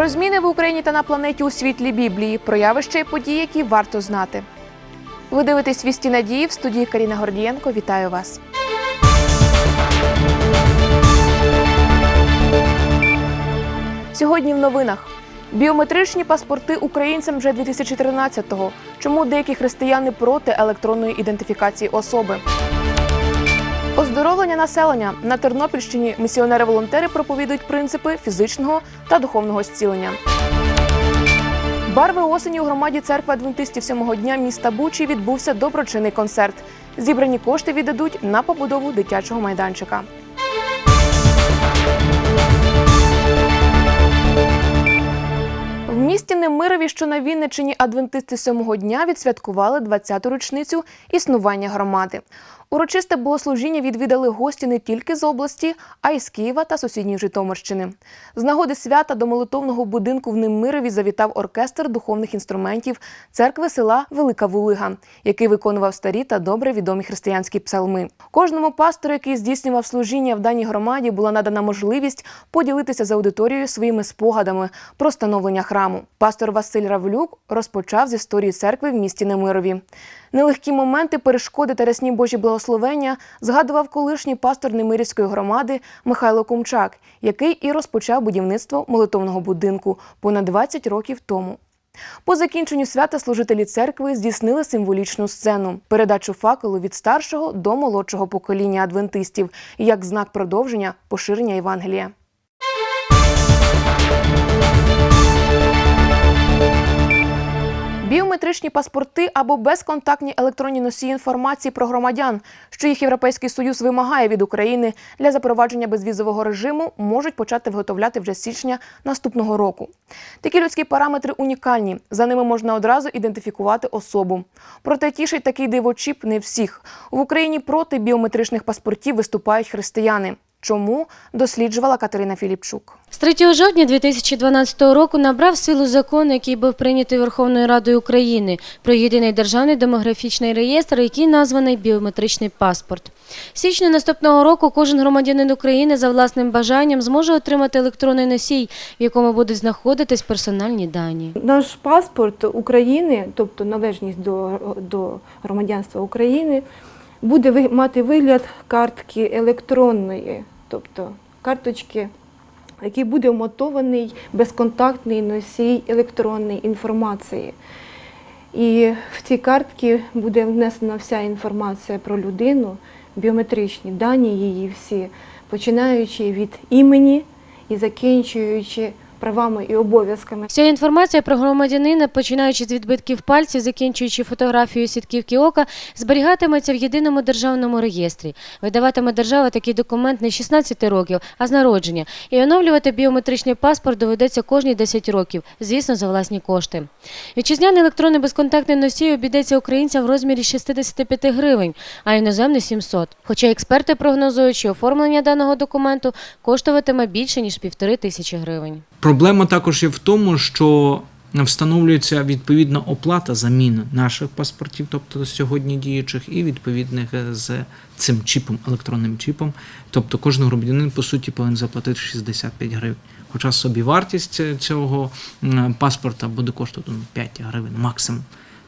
Про зміни в Україні та на планеті у світлі Біблії, про явища і події, які варто знати. Ви дивитесь «Вісті надії» в студії Каріна Гордієнко. Вітаю вас. Сьогодні в новинах. Біометричні паспорти українцям вже 2013-го. Чому деякі християни проти електронної ідентифікації особи? Оздоровлення населення на Тернопільщині місіонери-волонтери проповідують принципи фізичного та духовного зцілення. Барви осені у громаді церкви адвентистів сьомого дня міста Бучі відбувся доброчинний концерт. Зібрані кошти віддадуть на побудову дитячого майданчика. В місті Немирові, що на Вінниччині, адвентисти сьомого дня відсвяткували 20-ту річницю існування громади. Урочисте богослужіння відвідали гості не тільки з області, а й з Києва та сусідньої Житомирщини. З нагоди свята до молитовного будинку в Немирові завітав оркестр духовних інструментів церкви села Велика Вулига, який виконував старі та добре відомі християнські псалми. Кожному пастору, який здійснював служіння в даній громаді, була надана можливість поділитися з аудиторією своїми спогадами про становлення храму. Пастор Василь Равлюк розпочав з історії церкви в місті Немирові. Нелегкі моменти, перешкоди та рясні Божі благословення згадував колишній пастор Немирівської громади Михайло Кумчак, який і розпочав будівництво молитовного будинку понад 20 років тому. По закінченню свята служителі церкви здійснили символічну сцену передачу факелу від старшого до молодшого покоління адвентистів як знак продовження поширення Євангелія. Біометричні паспорти або безконтактні електронні носії інформації про громадян, що їх Європейський Союз вимагає від України для запровадження безвізового режиму, можуть почати виготовляти вже з січня наступного року. Такі людські параметри унікальні. За ними можна одразу ідентифікувати особу. Проте тішить такий дивочіп не всіх. В Україні проти біометричних паспортів виступають християни. Чому досліджувала Катерина Філіпчук? З 3 жовтня 2012 року набрав силу закон, який був прийнятий Верховною Радою України про єдиний державний демографічний реєстр, який названий біометричний паспорт. В січні наступного року кожен громадянин України за власним бажанням зможе отримати електронний носій, в якому будуть знаходитись персональні дані. Наш паспорт України, тобто належність до, до громадянства України, буде мати вигляд картки електронної, тобто карточки, який буде вмотований безконтактний носій електронної інформації. І в ці картки буде внесена вся інформація про людину, біометричні дані її всі, починаючи від імені і закінчуючи правами і обов'язками. Вся інформація про громадянина, починаючи з відбитків пальців, закінчуючи фотографією сітківки ока, зберігатиметься в єдиному державному реєстрі. Видаватиме держава такий документ не з 16 років, а з народження. І оновлювати біометричний паспорт доведеться кожні 10 років, звісно, за власні кошти. Вітчизняний електронний безконтактний носій обійдеться українцям в розмірі 65 гривень, а іноземний 700. Хоча експерти прогнозують, що оформлення даного документу коштуватиме більше ніж півтори тисячі гривень. Проблема також є в тому, що встановлюється відповідна оплата заміни наших паспортів, тобто сьогодні діючих, і відповідних е, з цим чіпом, електронним чіпом. Тобто кожен громадянин по суті повинен заплатити 65 гривень. Хоча собівартість цього паспорта буде коштувати ну, 5 гривень максимум.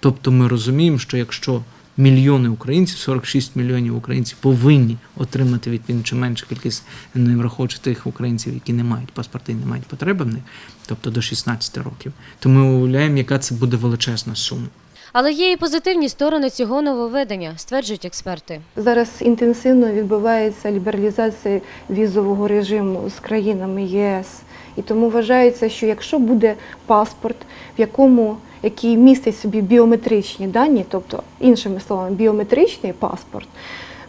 Тобто ми розуміємо, що якщо мільйони українців, 46 мільйонів українців повинні отримати відповідно чи меншу кількість, не враховуючи тих українців, які не мають паспорти не мають потреби в них, тобто до 16 років, то ми уявляємо, яка це буде величезна сума. Але є і позитивні сторони цього нововведення, стверджують експерти. Зараз інтенсивно відбувається лібералізація візового режиму з країнами ЄС. І тому вважається, що якщо буде паспорт, в якому який містить собі біометричні дані, тобто іншими словами, біометричний паспорт,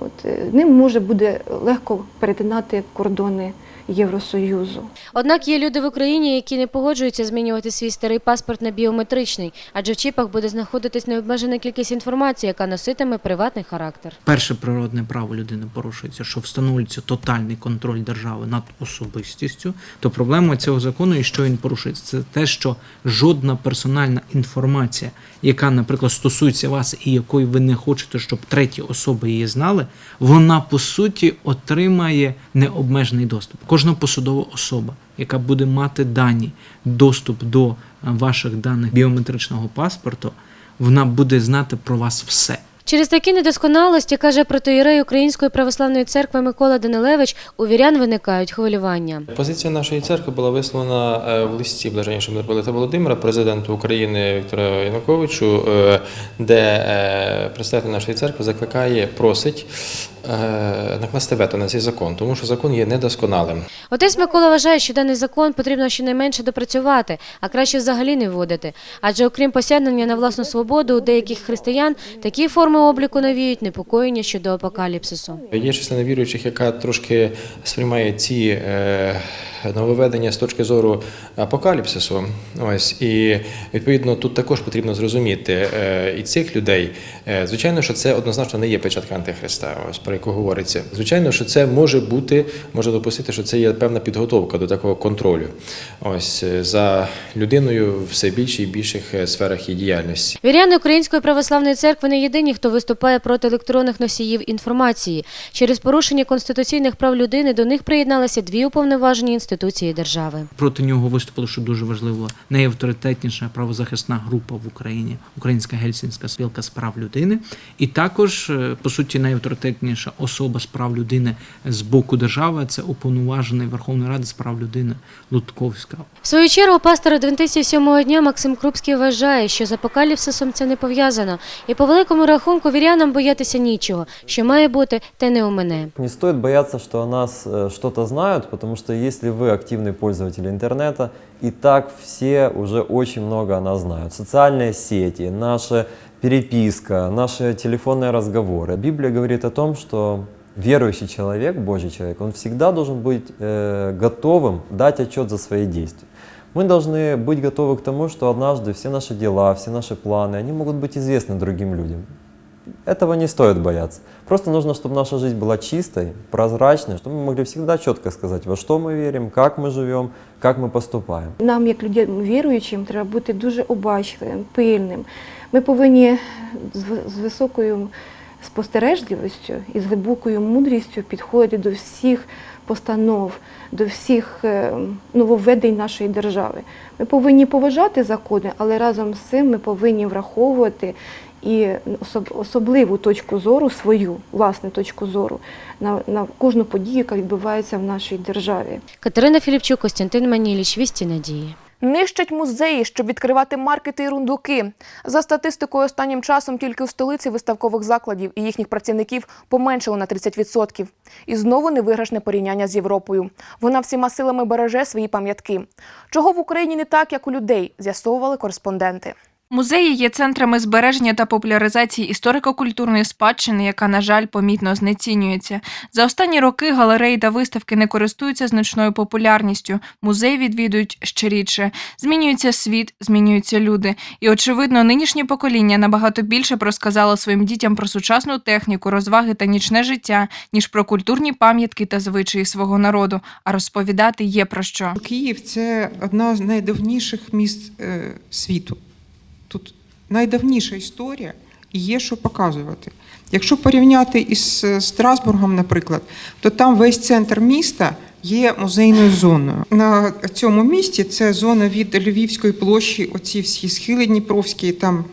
от, е, ним може буде легко перетинати кордони Євросоюзу. Однак є люди в Україні, які не погоджуються змінювати свій старий паспорт на біометричний, адже в чіпах буде знаходитись необмежена кількість інформації, яка носитиме приватний характер. Перше природне право людини порушується, що встановлюється тотальний контроль держави над особистістю. То проблема цього закону і що він порушується, це те, що жодна персональна інформація, яка, наприклад, стосується вас і якої ви не хочете, щоб треті особи її знали, вона по суті отримає необмежений доступ. Кожна посадова особа, яка буде мати дані, доступ до е, ваших даних біометричного паспорту, вона буде знати про вас все. Через такі недосконалості, каже протоїрей Української православної церкви Микола Данилевич, у вірян виникають хвилювання. Позиція нашої церкви була висловлена е, в листі блаженнішого митрополита Володимира, президенту України Віктора Януковичу, е, де е, представитель нашої церкви закликає, просить накласти вето на цей закон, тому що закон є недосконалим. Отець Микола вважає, що даний закон потрібно щонайменше допрацювати, а краще взагалі не вводити. Адже окрім посягнення на власну свободу, у деяких християн такі форми обліку навіють непокоєння щодо апокаліпсису. Є частина віруючих, яка трошки сприймає ці е, нововведення з точки зору апокаліпсису. Ось і відповідно тут також потрібно зрозуміти е, і цих людей. Е, звичайно, що це однозначно не є печатка антихриста, ось про яку говориться. Звичайно, що це може бути, може допустити, що це є певна підготовка до такого контролю. Ось за людиною в все більших і більших сферах її діяльності. Віряни Української православної церкви не єдині, хто виступає проти електронних носіїв інформації. Через порушення конституційних прав людини до них приєдналися дві уповноважені інституції держави. Проти нього виступило, що дуже важливо, найавторитетніша правозахисна група в Україні, Українська гельсінська спілка з прав людини, і також, е, по суті, найавторитетніша особа з прав людини з боку держави це уповноважений Верховної Ради з прав людини Лутковська. В свою чергу пастор адвентистів сьомого дня Максим Крупський вважає, що з апокаліпсисом це не пов'язано, і по великому рахунку вірянам боятися нічого, що має бути, те не у мене. Не стоит бояться, что о нас э, что-то знают, потому что если вы активный пользователь интернета, и так все уже очень много о нас знают. Социальные сети, наша переписка, наши телефонные разговоры. Библия говорит о том, что верующий человек, Божий человек, он всегда должен быть э, готовым дать отчет за свои действия. Мы должны быть готовы к тому, что однажды все наши дела, все наши планы, они могут быть известны другим людям. Этого не стоит бояться. Просто нужно, чтобы наша жизнь была чистой, прозрачной, чтобы мы могли всегда четко сказать, во что мы верим, как мы живем, как мы поступаем. Нам, як людям віруючим, треба бути дуже обачливим, пильним. Ми повинні з ви- з високою спостережливістю і з глибокою мудрістю підходити до всіх постанов, до всіх е, нововведень нашої держави. Ми повинні поважати закони, але разом з цим ми повинні враховувати і особ- особливу точку зору, свою власну точку зору на, на кожну подію, яка відбувається в нашій державі. Катерина Філіпчук, Костянтин Маніліч, Вісті Надії. Нищать музеї, щоб відкривати маркети і рундуки. За статистикою, останнім часом тільки у столиці виставкових закладів і їхніх працівників поменшало на 30%. І знову невиграшне порівняння з Європою. Вона всіма силами береже свої пам'ятки. Чого в Україні не так, як у людей, з'ясовували кореспонденти. Музеї є центрами збереження та популяризації історико-культурної спадщини, яка, на жаль, помітно знецінюється. За останні роки галереї та виставки не користуються значною популярністю. Музеї відвідують ще рідше. Змінюється світ, змінюються люди. І, очевидно, нинішнє покоління набагато більше розказало своїм дітям про сучасну техніку, розваги та нічне життя, ніж про культурні пам'ятки та звичаї свого народу. А розповідати є про що. Київ це одна з найдавніших міст е, світу. Найдавніша історія і є що показувати. Якщо порівняти із е, Страсбургом, наприклад, то там весь центр міста є музейною зоною. На цьому місці це зона від Львівської площі, оці всі схили Дніпровські, там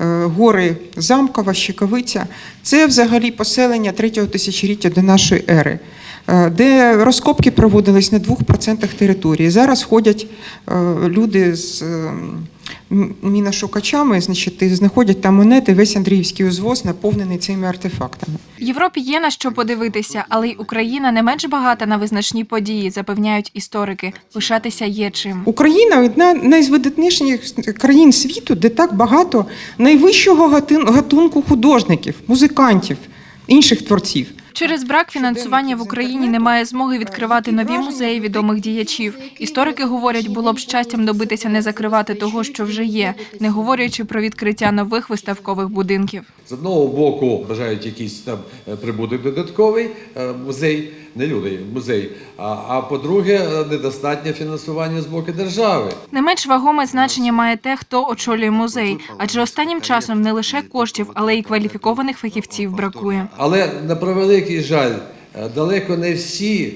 е, гори Замкова, Щекавиця. Це взагалі поселення третього тисячоліття до нашої ери. Е, Де розкопки проводились на 2% території. Зараз ходять е, люди з е, міношукачами, значить, і знаходять там монети, весь Андріївський узвоз наповнений цими артефактами. В Європі є на що подивитися, але й Україна не менш багата на визначні події, запевняють історики. Пишатися є чим. Україна одна з найвидатніших країн світу, де так багато найвищого гатунку художників, музикантів, інших творців. Через брак фінансування в Україні немає змоги відкривати нові музеї відомих діячів. Історики говорять, було б щастям добитися не закривати того, що вже є, не говорячи про відкриття нових виставкових будинків. З одного боку бажають якийсь там е, прибуток додатковий е, музей, не люди, музей. А, а по-друге, недостатнє фінансування з боку держави. Не менш вагоме значення має те, хто очолює музей, адже останнім часом не лише коштів, але й кваліфікованих фахівців бракує. Але на превеликий жаль, е, далеко не всі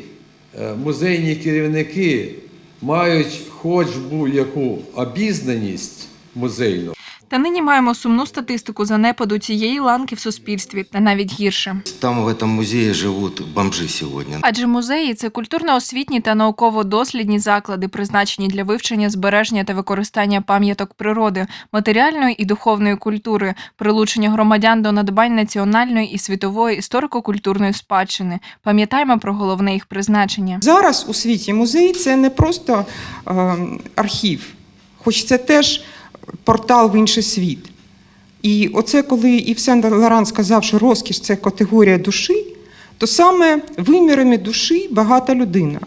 е, музейні керівники мають хоч будь-яку обізнаність музейну, Та нині маємо сумну статистику занепаду цієї ланки в суспільстві, та навіть гірше. Там в этом музее живут бомжи сегодня. Адже музеї це культурно-освітні та науково-дослідні заклади, призначені для вивчення, збереження та використання пам'яток природи, матеріальної і духовної культури, прилучення громадян до надбань національної і світової історико-культурної спадщини. Пам'ятаємо про головне їх призначення. Зараз у світі музей це не просто е, архів, хоч це теж портал в інший світ. І оце, коли Ів Сен Лоран сказав, що розкіш це категорія душі, то саме вимірами душі багата людина.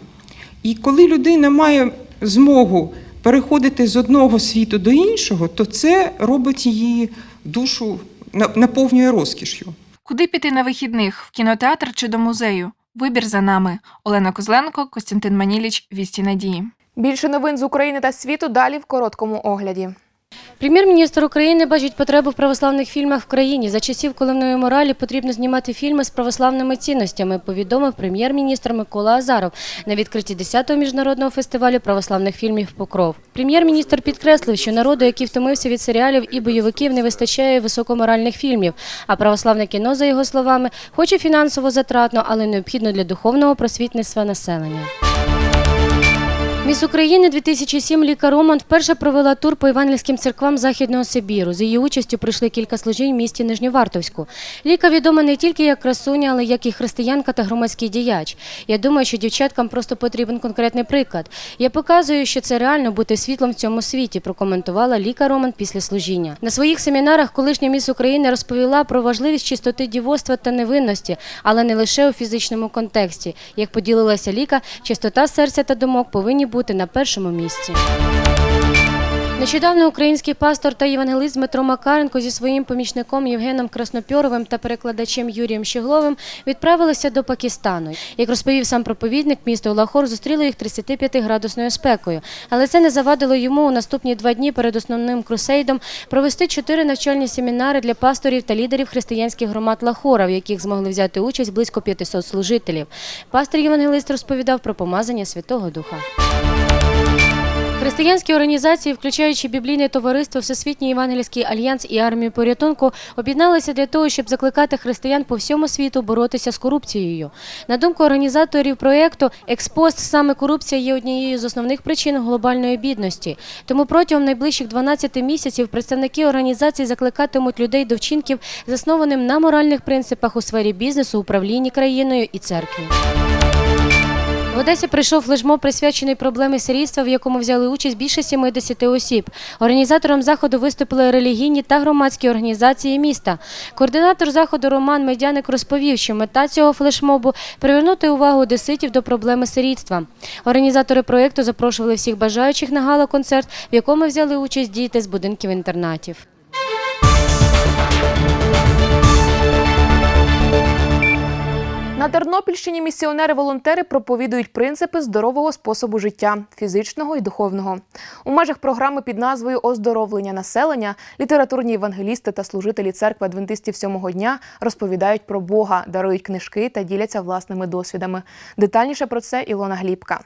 І коли людина має змогу переходити з одного світу до іншого, то це робить її душу наповнює розкішю. Куди піти на вихідних? В кінотеатр чи до музею? Вибір за нами. Олена Козленко, Костянтин Маніліч, Вісті Надії. Більше новин з України та світу далі в короткому огляді. Прем'єр-міністр України бачить потребу в православних фільмах в країні. За часів коливної моралі потрібно знімати фільми з православними цінностями, повідомив прем'єр-міністр Микола Азаров на відкритті 10-го міжнародного фестивалю православних фільмів Покров. Прем'єр-міністр підкреслив, що народу, який втомився від серіалів і бойовиків, не вистачає високоморальних фільмів. А православне кіно, за його словами, хоч і фінансово затратно, але необхідно для духовного просвітництва населення. Міс України 2007 Ліка Роман вперше провела тур по євангельським церквам Західного Сибіру. За її участю прийшли кілька служінь в місті Нижньовартовську. Ліка відома не тільки як красуня, але як і християнка та громадський діяч. Я думаю, що дівчаткам просто потрібен конкретний приклад. Я показую, що це реально бути світлом в цьому світі, прокоментувала Ліка Роман після служіння. На своїх семінарах колишня міс України розповіла про важливість чистоти дівоцтва та невинності, але не лише у фізичному контексті. Як поділилася Ліка, чистота серця та думок повинні бути на першому місці. Нещодавно український пастор та євангелист Дмитро Макаренко зі своїм помічником Євгеном Краснопьоровим та перекладачем Юрієм Щегловим відправилися до Пакистану. Як розповів сам проповідник, місто Лахор зустріло їх 35-градусною спекою. Але це не завадило йому у наступні два дні перед основним крусейдом провести чотири навчальні семінари для пасторів та лідерів християнських громад Лахора, в яких змогли взяти участь близько 500 служителів. Пастор євангелист розповідав про помазання Святого Духа. Християнські організації, включаючи біблійне товариство, Всесвітній Євангельський альянс і армію порятунку, об'єдналися для того, щоб закликати християн по всьому світу боротися з корупцією. На думку організаторів проєкту, експост саме корупція є однією з основних причин глобальної бідності. Тому протягом найближчих 12 місяців представники організацій закликатимуть людей до вчинків, заснованим на моральних принципах у сфері бізнесу, управлінні країною і церкві. В Одесі прийшов флешмоб, присвячений проблемі сирійства, в якому взяли участь більше 70 осіб. Організатором заходу виступили релігійні та громадські організації міста. Координатор заходу Роман Медяник розповів, що мета цього флешмобу привернути увагу одеситів до проблеми сирітства. Організатори проєкту запрошували всіх бажаючих на гала-концерт, в якому взяли участь діти з будинків інтернатів. На Тернопільщині місіонери-волонтери проповідують принципи здорового способу життя, фізичного і духовного. У межах програми під назвою Оздоровлення населення літературні евангелісти та служителі церкви адвентистів сьомого дня розповідають про Бога, дарують книжки та діляться власними досвідами. Детальніше про це Ілона Глібка.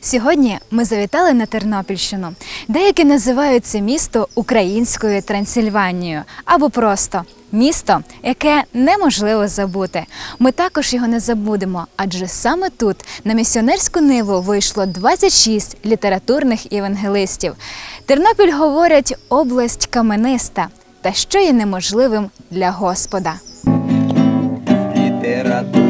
Сьогодні ми завітали на Тернопільщину. Деякі називають це місто українською Трансильванією або просто місто, яке неможливо забути. Ми також його не забудемо, адже саме тут на місіонерську ниву вийшло 26 літературних євангелистів. Тернопіль говорять область камениста, та що є неможливим для Господа. літературні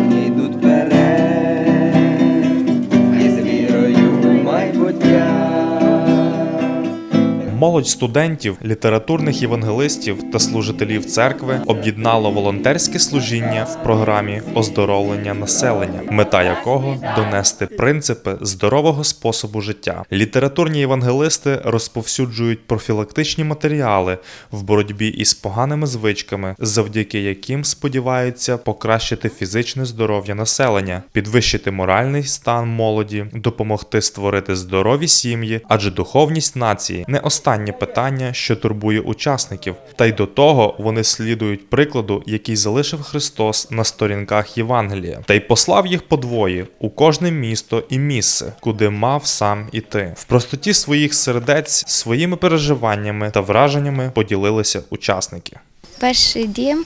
Молодь студентів, літературних євангелистів та служителів церкви об'єднало волонтерське служіння в програмі оздоровлення населення, мета якого донести принципи здорового способу життя. Літературні євангелисти розповсюджують профілактичні матеріали в боротьбі із поганими звичками, завдяки яким сподіваються покращити фізичне здоров'я населення, підвищити моральний стан молоді, допомогти створити здорові сім'ї, адже духовність нації не остання останнє питання, що турбує учасників, та й до того вони слідують прикладу, який залишив Христос на сторінках Євангелія, та й послав їх подвоє у кожне місто і місце, куди мав сам іти. В простоті своїх сердець своїми переживаннями та враженнями поділилися учасники. перший дім,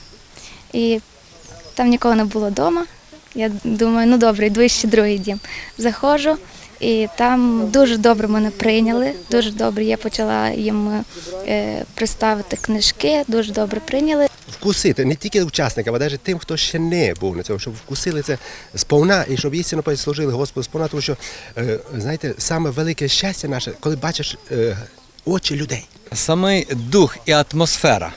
і там нікого не було вдома. Я думаю, ну добре, йду ще другий дім. Заходжу, і там дуже добре мене прийняли. Дуже добре. Я почала їм е, представити книжки, дуже добре прийняли. вкусити не тільки учасникам, а навіть тим, хто ще не був на цьому, щоб вкусили це сповна і щоб істинно служили Господу сповна, тому що е, знаєте, саме велике щастя наше, коли бачиш е, очі людей. Самий дух і атмосфера.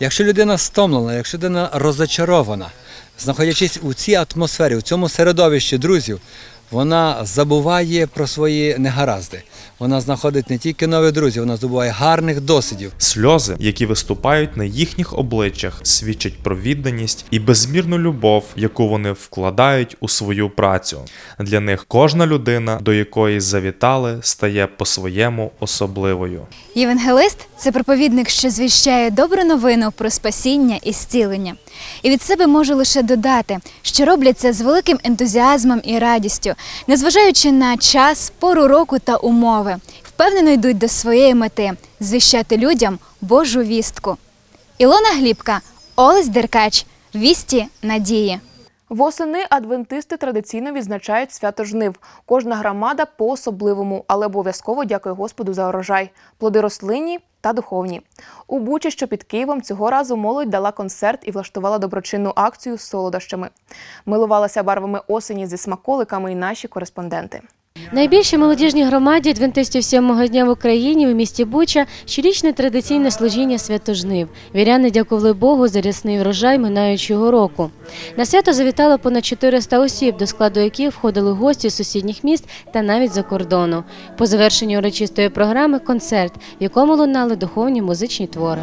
Якщо людина стомлена, якщо людина розочарована, знаходячись у цій атмосфері, у цьому середовищі друзів, вона забуває про свої негаразди. Вона знаходить не тільки нових друзів, вона здобуває гарних досвідів. Сльози, які виступають на їхніх обличчях, свідчать про відданість і безмірну любов, яку вони вкладають у свою працю. Для них кожна людина, до якої завітали, стає по-своєму особливою. Євангелист це проповідник, що звіщає добру новину про спасіння і зцілення. І від себе можу лише додати, що роблять це з великим ентузіазмом і радістю, незважаючи на час, пору року та умови, впевнено йдуть до своєї мети звіщати людям Божу вістку. Ілона Глібка, Олесь Деркач, вісті надії. Восени адвентисти традиційно відзначають свято жнив. Кожна громада по-особливому, але обов'язково дякує Господу за урожай, плоди рослинні та духовні. У Бучі, що під Києвом, цього разу молодь дала концерт і влаштувала доброчинну акцію з солодощами. Милувалася барвами осені зі смаколиками і наші кореспонденти. Найбільшій молодіжній громаді адвентистів сьомого дня в Україні в місті Буча щорічне традиційне служіння святожнив. Віряни дякували Богу за рясний врожай минаючого року. На свято завітало понад 400 осіб, до складу яких входили гості з сусідніх міст та навіть за кордону. По завершенню урочистої програми концерт, в якому лунали духовні музичні твори.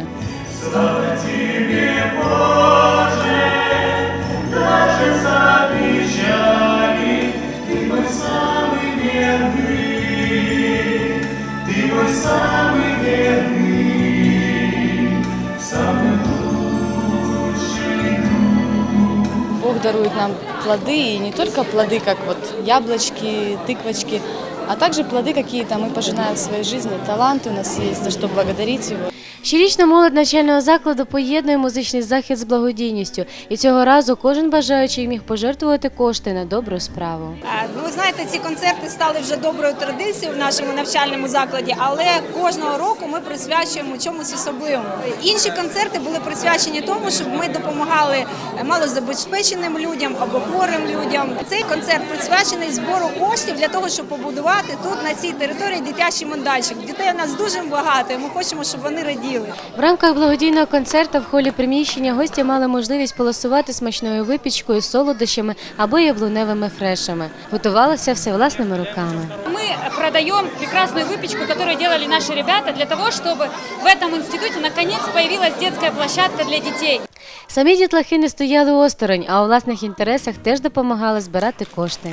Бог дарует нам плоды, и не только плоды, как вот яблочки, тыквочки, а также плоды какие-то мы пожинаем в своей жизни, таланты у нас есть, за что благодарить Его. Щорічно молодь навчального закладу поєднує музичний захід з благодійністю, і цього разу кожен бажаючий міг пожертвувати кошти на добру справу. Ну, ви знаєте, ці концерти стали вже доброю традицією в нашому навчальному закладі, але кожного року ми присвячуємо чомусь особливому. Інші концерти були присвячені тому, щоб ми допомагали малозабезпеченим людям або хворим людям. Цей концерт присвячений збору коштів для того, щоб побудувати тут на цій території дитячий майданчик. Дітей у нас дуже багато. і Ми хочемо, щоб вони раділи. В рамках благодійного концерту в холі приміщення гості мали можливість полосувати смачною випічкою, солодощами або яблуневими фрешами. Готувалося все власними руками. Мы продаем прекрасную выпечку, которую делали наши ребята, для того, чтобы в этом институте наконец появилась детская площадка для детей. Самі дітлахи не стояли осторонь, а у власних інтересах теж допомагали збирати кошти.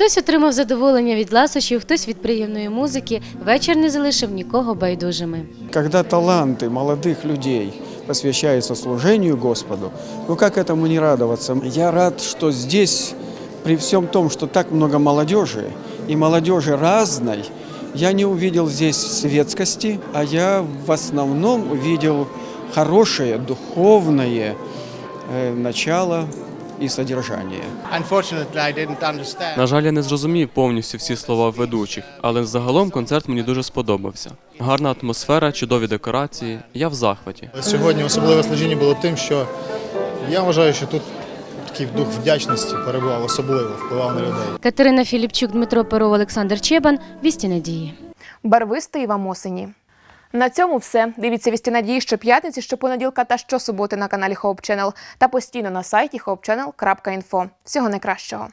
Хтось отримав задоволення від ласощів, хтось від приємної музики. Вечір не залишив нікого байдужими. Когда таланты молодых людей посвящаются служению Господу, ну как этому не радоваться? Я рад, что здесь, при всем том, что так много молодежи, и молодежи разной, я не увидел здесь светскости, а я в основном увидел хорошее, духовное э, начало и содержание. На жаль, я не зрозумів повністю всі слова ведучих, але загалом концерт мені дуже сподобався. Гарна атмосфера, чудові декорації. Я в захваті. Сьогодні особливе служіння було тим, що я вважаю, що тут такий дух вдячності перебував особливо, впливав на людей. Катерина Філіпчук, Дмитро Перов, Олександр Чебан. Вісті надії. Барвистий вам осені. На цьому все. Дивіться вісті надії щоп'ятниці, щопонеділка та щосуботи на каналі Hope Channel та постійно на сайті hopechannel.info. Всього найкращого.